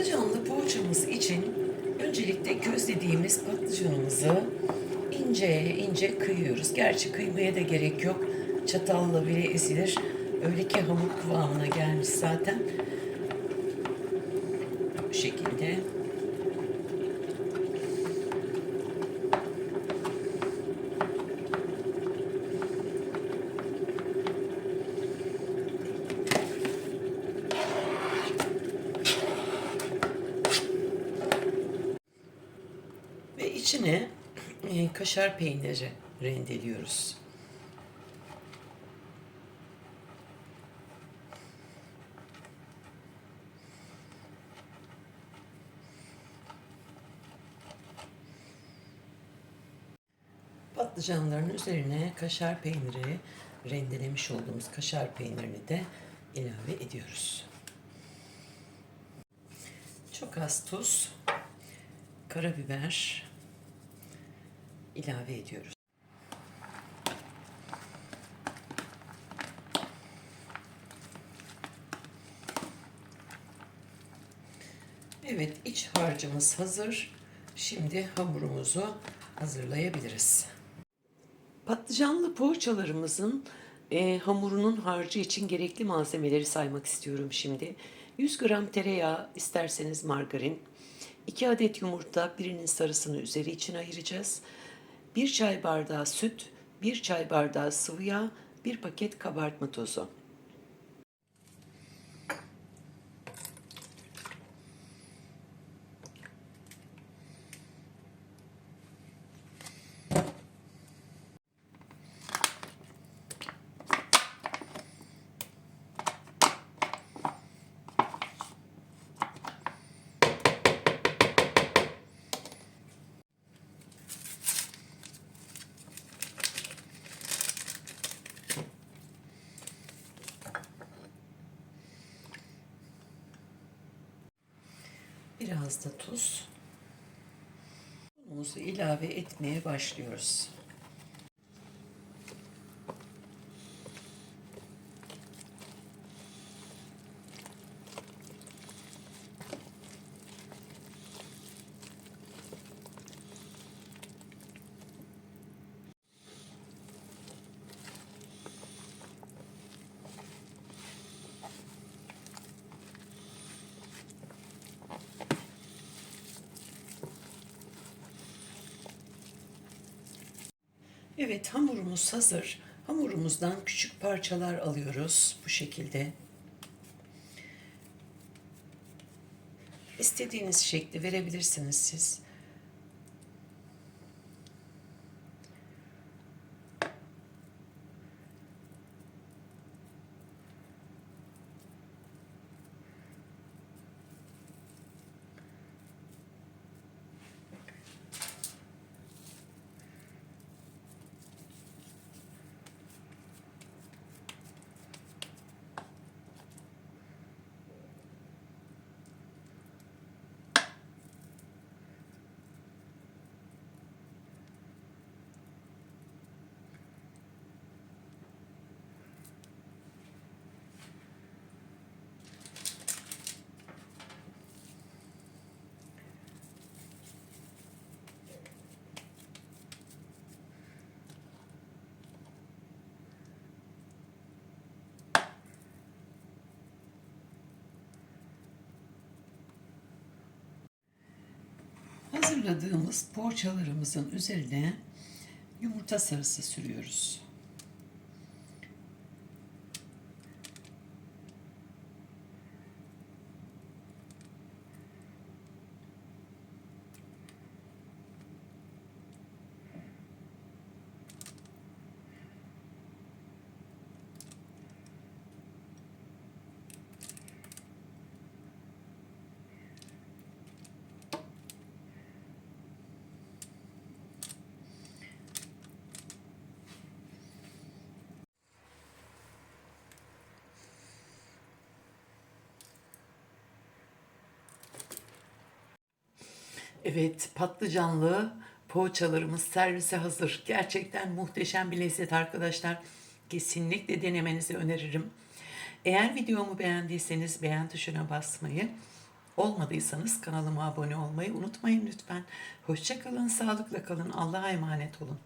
Patlıcanlı poğaçamız için öncelikle közlediğimiz patlıcanımızı ince ince kıyıyoruz. Gerçi kıymaya da gerek yok. Çatalla bile ezilir. Öyle ki hamur kıvamına gelmiş zaten. Bu şekilde. İçine e, kaşar peyniri rendeliyoruz. Patlıcanların üzerine kaşar peyniri, rendelemiş olduğumuz kaşar peynirini de ilave ediyoruz. Çok az tuz, karabiber ilave ediyoruz. Evet, iç harcımız hazır. Şimdi hamurumuzu hazırlayabiliriz. Patlıcanlı poğaçalarımızın e, hamurunun harcı için gerekli malzemeleri saymak istiyorum şimdi. 100 gram tereyağı, isterseniz margarin, 2 adet yumurta, birinin sarısını üzeri için ayıracağız. 1 çay bardağı süt, 1 çay bardağı sıvı yağ, 1 paket kabartma tozu. Biraz da tuz. Unumuzu ilave etmeye başlıyoruz. Evet hamurumuz hazır. Hamurumuzdan küçük parçalar alıyoruz bu şekilde. İstediğiniz şekli verebilirsiniz siz. Hazırladığımız poğaçalarımızın üzerine yumurta sarısı sürüyoruz. Evet, patlıcanlı poğaçalarımız servise hazır. Gerçekten muhteşem bir lezzet arkadaşlar. Kesinlikle denemenizi öneririm. Eğer videomu beğendiyseniz beğen tuşuna basmayı, olmadıysanız kanalıma abone olmayı unutmayın lütfen. Hoşça kalın, sağlıkla kalın, Allah'a emanet olun.